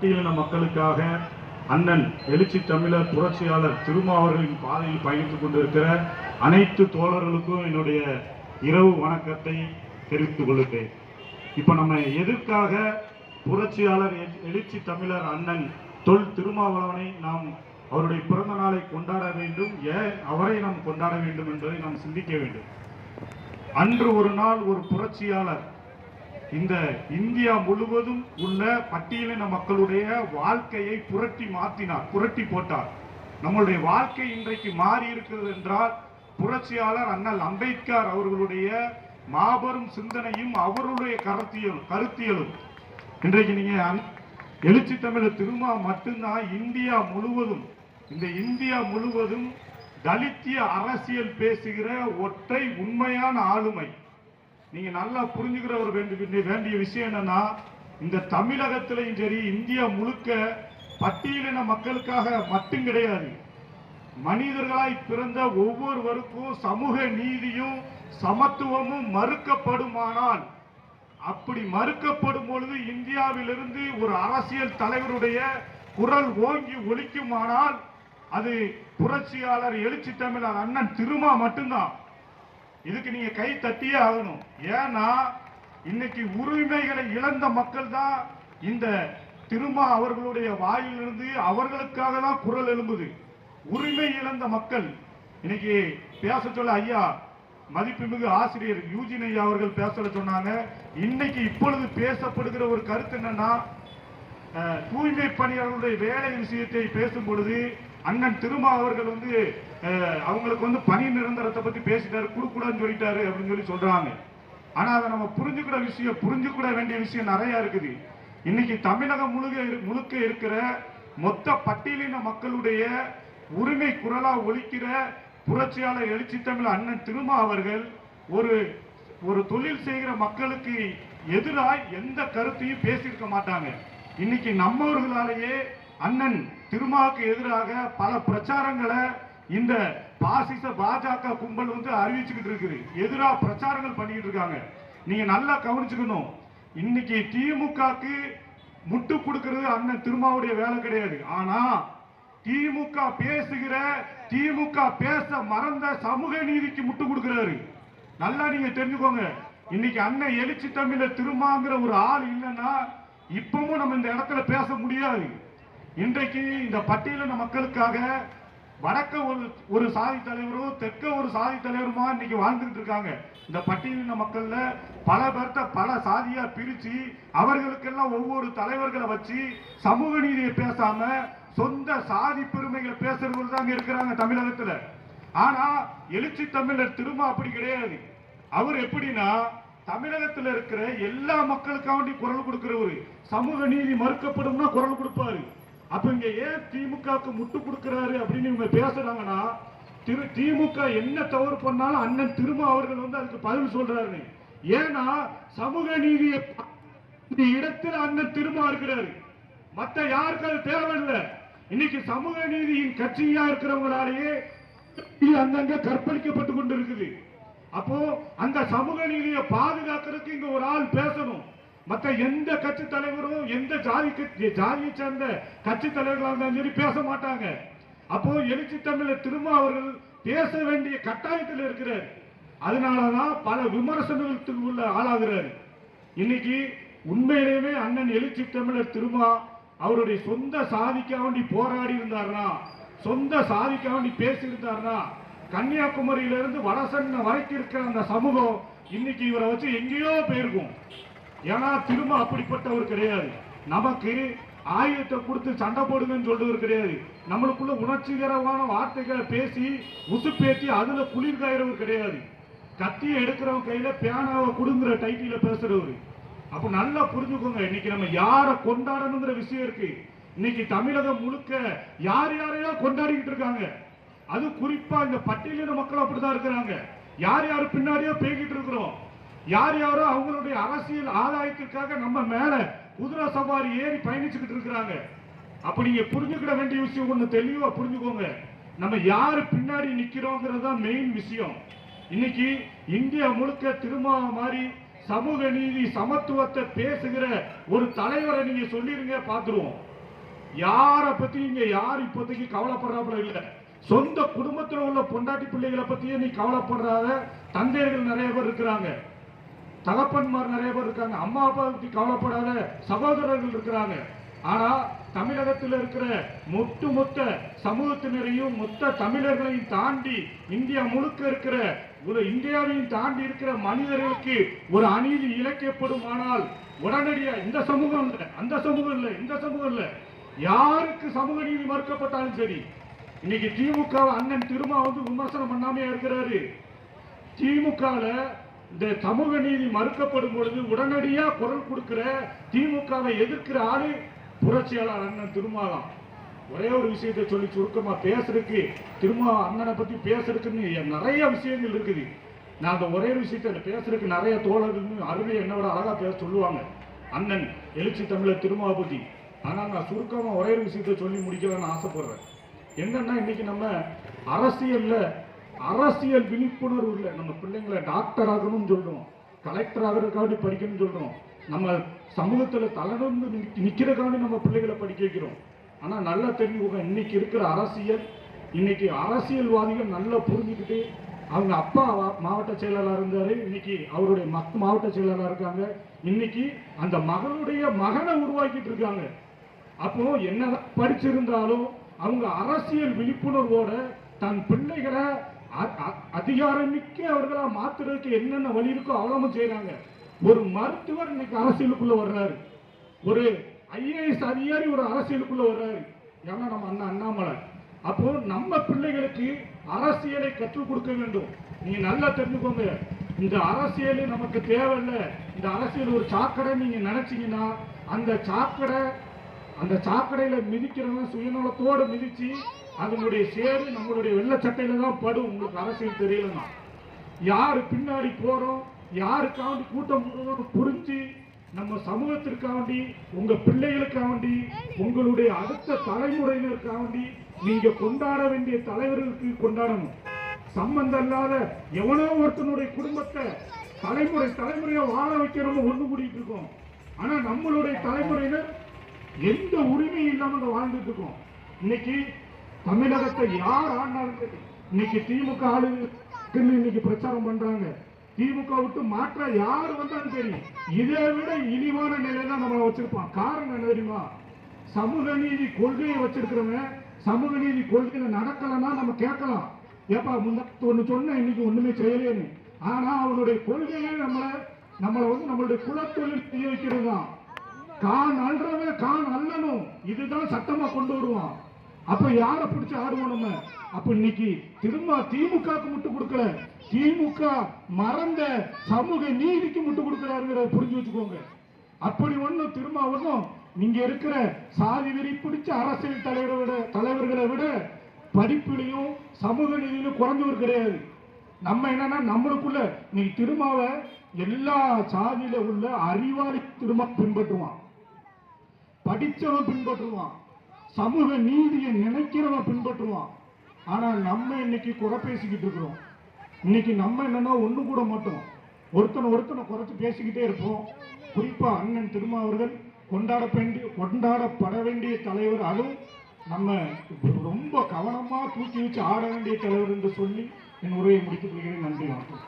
பட்டியலின மக்களுக்காக அண்ணன் எழுச்சி தமிழர் புரட்சியாளர் திருமாவர்களின் பாதையில் பயணித்துக் கொண்டிருக்கிற அனைத்து தோழர்களுக்கும் என்னுடைய இரவு வணக்கத்தை தெரிவித்துக் கொள்கிறேன். இப்ப நம்ம எதற்காக புரட்சியாளர் எழுச்சி தமிழர் அண்ணன் தொல் திருமாவளவனை நாம் அவருடைய பிறந்த நாளை கொண்டாட வேண்டும் ஏன் அவரை நாம் கொண்டாட வேண்டும் என்பதை நாம் சிந்திக்க வேண்டும். அன்று ஒரு நாள் ஒரு புரட்சியாளர் இந்த இந்தியா முழுவதும் உள்ள பட்டியலின மக்களுடைய வாழ்க்கையை புரட்டி மாற்றினார் புரட்டி போட்டார். நம்மளுடைய வாழ்க்கை இன்றைக்கு மாறி இருக்கிறது என்றால் புரட்சியாளர் அண்ணல் அம்பேத்கர் அவர்களுடைய மாபெரும் சிந்தனையும் அவருடைய கருத்தியலும் கருத்தியலும். இன்றைக்கு நீங்க எழுச்சி தமிழர் திருமா மட்டும்தான் இந்தியா முழுவதும் இந்த இந்தியா முழுவதும் தலித்திய அரசியல் பேசுகிற ஒற்றை உண்மையான ஆளுமை. நீங்க நல்லா புரிஞ்சுக்கிற ஒரு வேண்டிய விஷயம் என்னன்னா இந்த தமிழகத்திலையும் சரி இந்தியா முழுக்க பட்டியலின மக்களுக்காக மட்டும் கிடையாது. மனிதர்களாய் பிறந்த ஒவ்வொருவருக்கும் சமூக நீதியும் சமத்துவமும் மறுக்கப்படுமானால் அப்படி மறுக்கப்படும் பொழுது இந்தியாவிலிருந்து ஒரு அரசியல் தலைவருடைய குரல் ஓங்கி ஒலிக்குமானால் அது புரட்சியாளர் எழுச்சி தமிழர் அண்ணன் திருமா மட்டும்தான். இதுக்கு நீங்க கை தட்டியே ஆகணும். ஏன்னா இன்னைக்கு உரிமைகளை இழந்த மக்கள் தான் இந்த திருமா அவர்களுடைய வாயிலிருந்து அவர்களுக்காக தான் குரல் எழும்புது. உரிமை இழந்த மக்கள் இன்னைக்கு பேச சொல்ல ஐயா மதிப்புமிகு ஆசிரியர் யூஜின் ஐயா அவர்கள் பேச சொன்னாங்க. இன்னைக்கு இப்பொழுது பேசப்படுகிற ஒரு கருத்து என்னன்னா தூய்மை பணியாளர்களுடைய வேலை விஷயத்தை பேசும் பொழுது அண்ணன் திருமா அவர்கள் வந்து அவங்களுக்கு வந்து பணி நிரந்தரத்தை பத்தி பேசிட்டாரு கொடுக்கூடாதுன்னு சொல்லிட்டாரு அப்படின்னு சொல்லி சொல்றாங்க. ஆனா அதை நம்ம புரிஞ்சுக்கிற விஷயம் புரிஞ்சுக்கூட வேண்டிய விஷயம் நிறைய இருக்குது. இன்னைக்கு தமிழகம் முழுக்க இரு- முழுக்க இருக்கிற மொத்த பட்டியலின மக்களுடைய உரிமை குரலா ஒழிக்கிற புரட்சியாளர் எழுச்சி தமிழ் அண்ணன் திருமா அவர்கள் ஒரு ஒரு தொழில் செய்கிற மக்களுக்கு எதிராய் எந்த கருத்தையும் பேசியிருக்க மாட்டாங்க. இன்னைக்கு நம்மவர்களாலேயே அண்ணன் திருமாவுக்கு எதிராக பல பிரச்சாரங்களை இந்த பாசிச பாஜக கும்பல் வந்து அறிவிச்சுக்கிட்டு இருக்குது. எதிராக பிரச்சாரங்கள் பண்ணிக்கிட்டு இருக்காங்க. நீங்க நல்லா கவனிச்சுக்கணும். இன்னைக்கு திமுகக்கு முட்டு கொடுக்கிறது அண்ணன் திருமாவுடைய வேலை கிடையாது. ஆனா திமுக பேசுகிற திமுக பேச மறந்த சமூக நீதிக்கு முட்டு கொடுக்கிறாரு. நல்லா நீங்க தெரிஞ்சுக்கோங்க. இன்னைக்கு அண்ணன் எழுச்சி தமிழ திருமாங்கிற ஒரு ஆள் இல்லைன்னா இப்பவும் நம்ம இந்த இடத்துல பேச முடியாது. இன்றைக்கு இந்த பட்டியலின மக்களுக்காக வடக்க ஒரு ஒரு சாதி தலைவரும் தெற்க ஒரு சாதி தலைவருமா இன்னைக்கு வாழ்ந்துகிட்டு இருக்காங்க. இந்த பட்டியலின மக்கள்ல பல பேர்த்த பல சாதியா பிரிச்சு அவர்களுக்கெல்லாம் ஒவ்வொரு தலைவர்களை வச்சு சமூக நீதியை பேசாம சொந்த சாதி பெருமைகளை பேசுறவங்க தான் இருக்கிறாங்க தமிழகத்துல. ஆனா எழுச்சி தமிழர் திரும்ப அப்படி கிடையாது. அவர் எப்படின்னா தமிழகத்துல இருக்கிற எல்லா மக்களுக்காண்டி குரல் கொடுக்கிறவரு. சமூக நீதி மறுக்கப்படும்னா குரல் கொடுப்பாரு. அப்ப இங்க ஏன் திமுகவுக்கு முட்டு கொடுக்கிறாரு அப்படின்னு இவங்க பேசுறாங்கன்னா திரு திமுக என்ன தவறு பண்ணாலும் அண்ணன் திரும்ப அவர்கள் வந்து அதுக்கு பதில் சொல்றாரு. ஏன்னா சமூக நீதியை இந்த இடத்துல அண்ணன் திரும்ப இருக்கிறாரு. மத்த யாருக்கு அது தேவையில்லை. இன்னைக்கு சமூக நீதியின் கட்சியா இருக்கிறவங்களாலேயே அங்கங்க கற்பழிக்கப்பட்டு கொண்டு இருக்குது அப்போ அந்த சமூக நீதியை பாதுகாக்கிறதுக்கு இங்க ஒரு ஆள் பேசணும். மற்ற எந்த கட்சி தலைவரும் எந்த ஜாதி ஜாதியை சேர்ந்த கட்சி தலைவர்களாக இருந்தாலும் சரி பேச மாட்டாங்க. அப்போ எழுச்சி தமிழர் திரும்ப அவர்கள் பேச வேண்டிய கட்டாயத்தில் இருக்கிறார். அதனாலதான் பல விமர்சனங்களுக்கு உள்ள ஆளாகிறார். இன்னைக்கு உண்மையிலேயே அண்ணன் எழுச்சி தமிழர் திருமா அவருடைய சொந்த சாதிக்காக வேண்டி போராடி இருந்தார்னா சொந்த சாதிக்காக வேண்டி பேசியிருந்தார்னா கன்னியாகுமரியிலிருந்து வடசன்ன வரைக்கும் இருக்கிற அந்த சமூகம் இன்னைக்கு இவரை வச்சு எங்கேயோ போயிருக்கும். ஏன்னா திரும்ப அப்படிப்பட்டவர் கிடையாது. நமக்கு ஆயுதத்தை கொடுத்து சண்டை போடுங்கன்னு சொல்றவர் கிடையாது. நம்மளுக்குள்ள உணர்ச்சிகரமான வார்த்தைகளை பேசி உசுப்பேத்தி அதுல குளிர் காயிறவர் கிடையாது. கத்தியை எடுக்கிறவங்க கையில பேனாவை கொடுங்கிற டைட்டில பேசுறவர். அப்ப நல்லா புரிஞ்சுக்கோங்க இன்னைக்கு நம்ம யாரை கொண்டாடணுங்கிற விஷயம் இருக்கு. இன்னைக்கு தமிழகம் முழுக்க யார் யாரையோ கொண்டாடிக்கிட்டு இருக்காங்க. அது குறிப்பா இந்த பட்டியலின மக்கள் அப்படிதான் இருக்கிறாங்க. யார் யார் பின்னாடியோ பேசிட்டு இருக்கிறோம். யார் யாரோ அவங்களுடைய அரசியல் ஆதாயத்திற்காக நம்ம மேல குதிரை சவாரி ஏறி பயணிச்சுக்கிட்டு இருக்கிறாங்க. அப்ப நீங்க புரிஞ்சுக்கிட வேண்டிய விஷயம் ஒண்ணு தெளிவா புரிஞ்சுக்கோங்க. நம்ம யாரு பின்னாடி நிக்கிறோங்கிறது தான் மெயின் விஷயம். இன்னைக்கு இந்தியா முழுக்க திரும்ப மாதிரி சமூக நீதி சமத்துவத்தை பேசுகிற ஒரு தலைவரை நீங்க சொல்லிருங்க பாத்துருவோம். யார பத்தி இங்க யார் இப்போதைக்கு கவலைப்படுறாப்புல இல்ல. சொந்த குடும்பத்தில் உள்ள பொண்டாட்டி பிள்ளைகளை பத்தியே நீ கவலைப்படுறாத. தந்தையர்கள் நிறைய பேர் இருக்கிறாங்க. தகப்பன்மார் நிறைய பேர் இருக்காங்க. அம்மா அப்பா பற்றி கவலைப்படாத சகோதரர்கள் இருக்கிறாங்க. ஆனால் தமிழகத்தில் இருக்கிற ஒட்டுமொத்த சமூகத்தினரையும் மொத்த தமிழர்களையும் தாண்டி இந்தியா முழுக்க இருக்கிற ஒரு இந்தியாவையும் தாண்டி இருக்கிற மனிதர்களுக்கு ஒரு அநீதி இழைக்கப்படுமானால் உடனடியாக இந்த சமூகம் இல்லை அந்த சமூகம் இல்லை இந்த சமூகம் இல்லை. யாருக்கு சமூக நீதி மறுக்கப்பட்டாலும் சரி இன்னைக்கு திமுக அண்ணன் திருமா வந்து விமர்சனம் பண்ணாமே இருக்கிறாரு. திமுகவில் இந்த சமூக நீதி மறுக்கப்படும் பொழுது உடனடியா குரல் கொடுக்கிற திமுகவை எதிர்க்கிற ஆளு புரட்சியாளர் அண்ணன் திருமாலாம் ஒரே ஒரு விஷயத்தை சொல்லி சுருக்கமா பேசுறதுக்கு திருமா அண்ணனை பத்தி பேசுறதுக்குன்னு நிறைய விஷயங்கள் இருக்குது. நான் அந்த ஒரே ஒரு விஷயத்தை பேசுறதுக்கு நிறைய தோழர்கள் அருமை என்னோட அழகா பேச சொல்லுவாங்க. அண்ணன் எழுச்சி தமிழர் திருமாவை பத்தி. ஆனா நான் சுருக்கமா ஒரே ஒரு விஷயத்த சொல்லி முடிக்கலாம்னு ஆசைப்படுறேன். என்னன்னா இன்னைக்கு நம்ம அரசியல்ல அரசியல் விழிப்புணர்வு இல்லை. நம்ம பிள்ளைங்களை டாக்டர் ஆகணும்னு சொல்றோம். கலெக்டர் ஆகிறதுக்காண்டி படிக்கணும்னு சொல்றோம். நம்ம சமூகத்தில் தலைநிமிர்ந்து நிற்கிறதுக்காண்டி நம்ம பிள்ளைகளை படிக்க வைக்கிறோம். ஆனால் நல்லா தெரிஞ்சுக்கோங்க இன்னைக்கு இருக்கிற அரசியல் இன்னைக்கு அரசியல்வாதிகள் நல்லா புரிஞ்சுக்கிட்டு அவங்க அப்பா மாவட்ட செயலாளர் இருந்தார். இன்னைக்கு அவருடைய மக் மாவட்ட செயலாளர் இருக்காங்க. இன்னைக்கு அந்த மகளுடைய மகனை உருவாக்கிட்டு இருக்காங்க. அப்போ என்னதான் படிச்சிருந்தாலும் அவங்க அரசியல் விழிப்புணர்வோட தன் பிள்ளைகளை அதிகாரமிக்க அவர்களா மாத்துறதுக்கு என்னென்ன வழி இருக்கோ அவ்வளவு செய்யறாங்க ஒரு மருத்துவர் இன்னைக்கு அரசியலுக்குள்ள வர்றாரு. ஒரு ஐஏஎஸ் அதிகாரி ஒரு அரசியலுக்குள்ள வர்றாரு. ஏன்னா நம்ம அண்ணா அண்ணாமலை. அப்போ நம்ம பிள்ளைகளுக்கு அரசியலை கற்றுக் கொடுக்க வேண்டும். நீங்க நல்லா தெரிஞ்சுக்கோங்க. இந்த அரசியல் நமக்கு தேவையில்லை. இந்த அரசியல் ஒரு சாக்கடை நீங்க நினைச்சீங்கன்னா அந்த சாக்கடை அந்த சாக்கடையில மிதிக்கிறவன் சுயநலத்தோடு மிதிச்சு அதனுடைய சேரு நம்மளுடைய வெள்ளச்சட்டையில தான் படும். உங்களுக்கு அரசியல் தெரியலன்னா யாரு பின்னாடி போறோம்? யாருக்காண்டி கூட்டம் போடுறோம் புரிஞ்சு நம்ம சமூகத்திற்காண்டி உங்க பிள்ளைகளுக்காண்டி உங்களுடைய அடுத்த தலைமுறையினருக்காண்டி நீங்க கொண்டாட வேண்டிய தலைவர்களுக்கு கொண்டாடணும். சம்பந்தம் இல்லாத எவனோ ஒருத்தனுடைய குடும்பத்தை தலைமுறை தலைமுறையா வாழ வைக்கிறவங்க ஒண்ணு கூடிட்டு இருக்கோம். ஆனா நம்மளுடைய தலைமுறையினர் எந்த உரிமையும் இல்லாம அங்க வாழ்ந்துட்டு இருக்கோம். இன்னைக்கு தமிழகத்தை யார் ஆண்டாலும் சரி இன்னைக்கு திமுக ஆளுங்கன்னு இன்னைக்கு பிரச்சாரம் பண்றாங்க. திமுக விட்டு மாற்ற யார் வந்தாலும் சரி இதை விட இழிவான நிலையில தான் நம்ம வச்சிருப்போம். காரணம் என்ன தெரியுமா? சமூக நீதி கொள்கையை வச்சிருக்கிறவன் சமூக நீதி கொள்கையில நடக்கலன்னா நம்ம கேட்கலாம். ஏப்பா முன்ன ஒன்று சொன்ன இன்னைக்கு ஒண்ணுமே செய்யலேன்னு ஆனா அவனுடைய கொள்கையே நம்மள நம்மள வந்து நம்மளுடைய குலத்தொழில் செய்ய வைக்கிறது தான் கான் அல்றவன் கான் அல்லணும். இதுதான் சட்டமா கொண்டு வருவான். அப்ப யார பிடிச்சு ஆடுவோம் நம்ம? அப்ப இன்னைக்கு திரும்ப திமுக முட்டு கொடுக்கல. திமுக மறந்த சமூக நீதிக்கு முட்டு கொடுக்கிறாருங்கிறத புரிஞ்சு வச்சுக்கோங்க. அப்படி ஒண்ணும் திரும்ப ஒண்ணும் நீங்க இருக்கிற சாதி வெறி பிடிச்ச அரசியல் தலைவரை விட தலைவர்களை விட படிப்பிலையும் சமூக நீதியிலும் குறைஞ்சவர் கிடையாது. நம்ம என்னன்னா நம்மளுக்குள்ள நீ திருமாவ எல்லா சாதியில உள்ள அறிவாளி திரும்ப பின்பற்றுவான். படிச்சவன் பின்பற்றுவான். சமூக நீதியை நினைக்கிறவன் பின்பற்றுவான். ஆனா நம்ம இன்னைக்கு குறை பேசிக்கிட்டு இருக்கிறோம். இன்னைக்கு நம்ம என்னன்னா ஒண்ணு கூட மாட்டோம். ஒருத்தனை ஒருத்தனை குறைச்சு பேசிக்கிட்டே இருப்போம். குறிப்பா அண்ணன் திருமா அவர்கள் கொண்டாட வேண்டிய கொண்டாடப்பட வேண்டிய தலைவர் அதுவும் நம்ம ரொம்ப கவனமா தூக்கி வச்சு ஆட வேண்டிய தலைவர் என்று சொல்லி என் உரையை முடித்துக் கொள்கிறேன். நன்றி வணக்கம்.